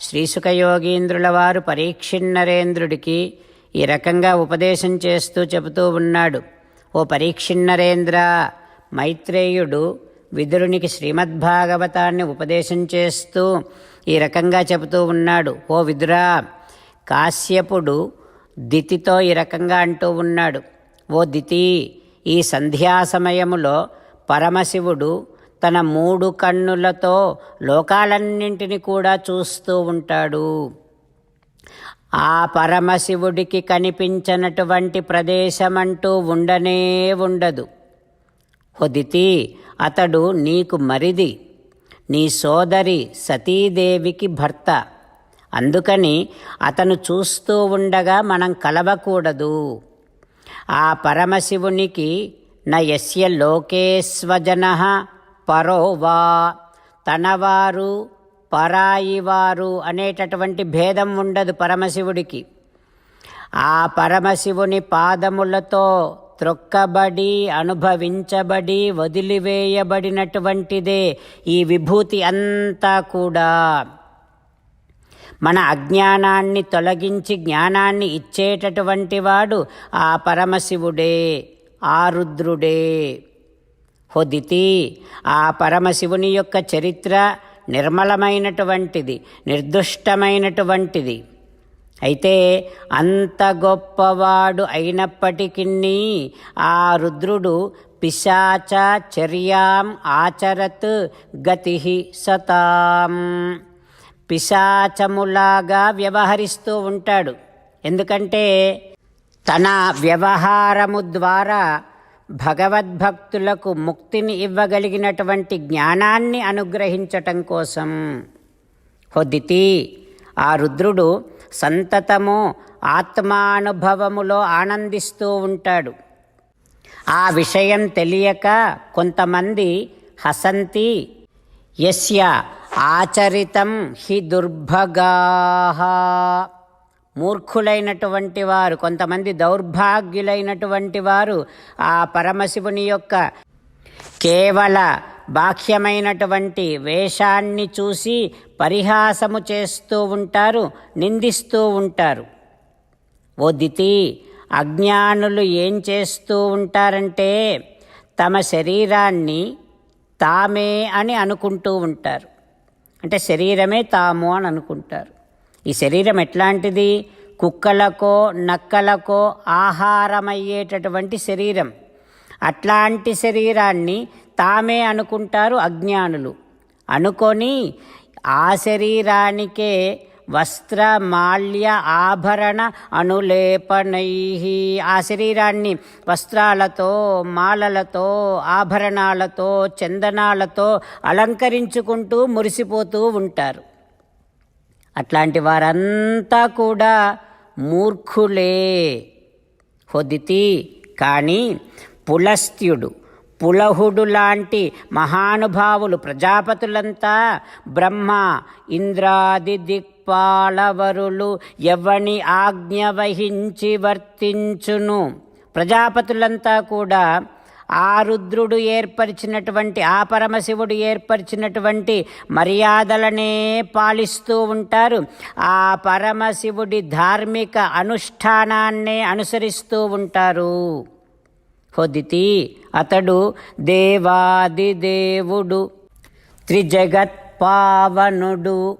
శ్రీసుఖయోగీంద్రుల వారు పరీక్షిన్నరేంద్రుడికి ఈ రకంగా ఉపదేశం చేస్తూ చెబుతూ ఉన్నాడు. ఓ పరీక్షిన్నరేంద్ర మైత్రేయుడు విదురునికి శ్రీమద్భాగవతాన్ని ఉపదేశం చేస్తూ ఈ రకంగా చెబుతూ ఉన్నాడు. ఓ విదురా కాశ్యపుడు దితితో ఈ రకంగా అంటూ ఉన్నాడు. ఓ దితి ఈ సంధ్యా సమయములో పరమశివుడు తన మూడు కన్నులతో లోకాలన్నింటిని కూడా చూస్తూ ఉంటాడు. ఆ పరమశివుడికి కనిపించనటువంటి ప్రదేశమంటూ ఉండనే ఉండదు. హొదితి అతడు నీకు మరిది. నీ సోదరి సతీదేవికి భర్త. అందుకని అతను చూస్తూ ఉండగా మనం కలవకూడదు. ఆ పరమశివునికి న యస్య లోకేశ్వజన పరో వా తనవారు పరాయివారు అనేటటువంటి భేదం ఉండదు పరమశివుడికి. ఆ పరమశివుని పాదములతో త్రొక్కబడి అనుభవించబడి వదిలివేయబడినటువంటిదే ఈ విభూతి అంతా కూడా. మన అజ్ఞానాన్ని తొలగించి జ్ఞానాన్ని ఇచ్చేటటువంటి వాడు ఆ పరమశివుడే ఆ రుద్రుడే. హుదితి. ఆ పరమశివుని యొక్క చరిత్ర నిర్మలమైనటువంటిది నిర్దుష్టమైనటువంటిది. అయితే అంత గొప్పవాడు అయినప్పటికీ ఆ రుద్రుడు పిశాచ చర్యాం ఆచరత్ గతి సతాం. పిశాచములాగా వ్యవహరిస్తూ ఉంటాడు. ఎందుకంటే తన వ్యవహారము ద్వారా భగవద్భక్తులకు ముక్తిని ఇవ్వగలిగినటువంటి జ్ఞానాన్ని అనుగ్రహించటం కోసం. హొదితి ఆ రుద్రుడు సంతతము ఆత్మానుభవములో ఆనందిస్తూ ఉంటాడు. ఆ విషయం తెలియక కొంతమంది హసంతి యస్య ఆచరితం హి దుర్భగా. మూర్ఖులైనటువంటి వారు కొంతమంది దౌర్భాగ్యులైనటువంటి వారు ఆ పరమశివుని యొక్క కేవల బాహ్యమైనటువంటి వేషాన్ని చూసి పరిహాసము చేస్తూ ఉంటారు నిందిస్తూ ఉంటారు. ఓ దితి అజ్ఞానులు ఏం చేస్తూ ఉంటారంటే తమ శరీరాన్ని తామే అని అనుకుంటూ ఉంటారు. అంటే శరీరమే తాము అని అనుకుంటారు. ఈ శరీరం ఎట్లాంటిది? కుక్కలకో నక్కలకో ఆహారమయ్యేటటువంటి శరీరం. అట్లాంటి శరీరాన్ని తామే అనుకుంటారు అజ్ఞానులు. అనుకొని ఆ శరీరానికే వస్త్ర మాల్య ఆభరణ అనులేపనై ఆ శరీరాన్ని వస్త్రాలతో మాలలతో ఆభరణాలతో చందనాలతో అలంకరించుకుంటూ మురిసిపోతూ ఉంటారు. అట్లాంటి వారంతా కూడా మూర్ఖులే. హొదితి. కానీ పులస్త్యుడు పులహుడు లాంటి మహానుభావులు ప్రజాపతులంతా బ్రహ్మ ఇంద్రాది దిక్పాలవరులు ఎవని ఆజ్ఞ వహించి వర్తించును. ప్రజాపతులంతా కూడా ఆ రుద్రుడు ఏర్పరిచినటువంటి ఆ పరమశివుడు ఏర్పరిచినటువంటి మర్యాదలనే పాలిస్తూ ఉంటారు. ఆ పరమశివుడి ధార్మిక అనుష్ఠానాన్నే అనుసరిస్తూ ఉంటారు. హొదితి అతడు దేవాది దేవుడు త్రిజగత్పావనుడు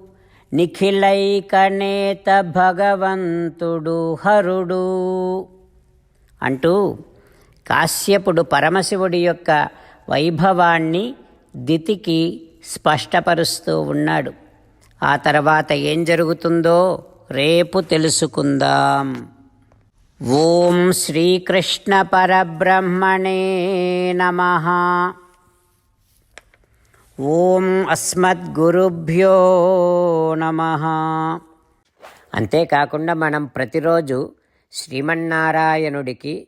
నిఖిలైకనేత భగవంతుడు హరుడు అంటూ కాశ్యపుడు పరమశివుడి యొక్క వైభవాన్ని దితికి స్పష్టపరుస్తూ ఉన్నాడు. ఆ తర్వాత ఏం జరుగుతుందో రేపు తెలుసుకుందాం. ఓం శ్రీకృష్ణ పరబ్రహ్మణే నమ. ఓం అస్మద్గురుభ్యో నమ. అంతేకాకుండా మనం ప్రతిరోజు శ్రీమన్నారాయణుడికి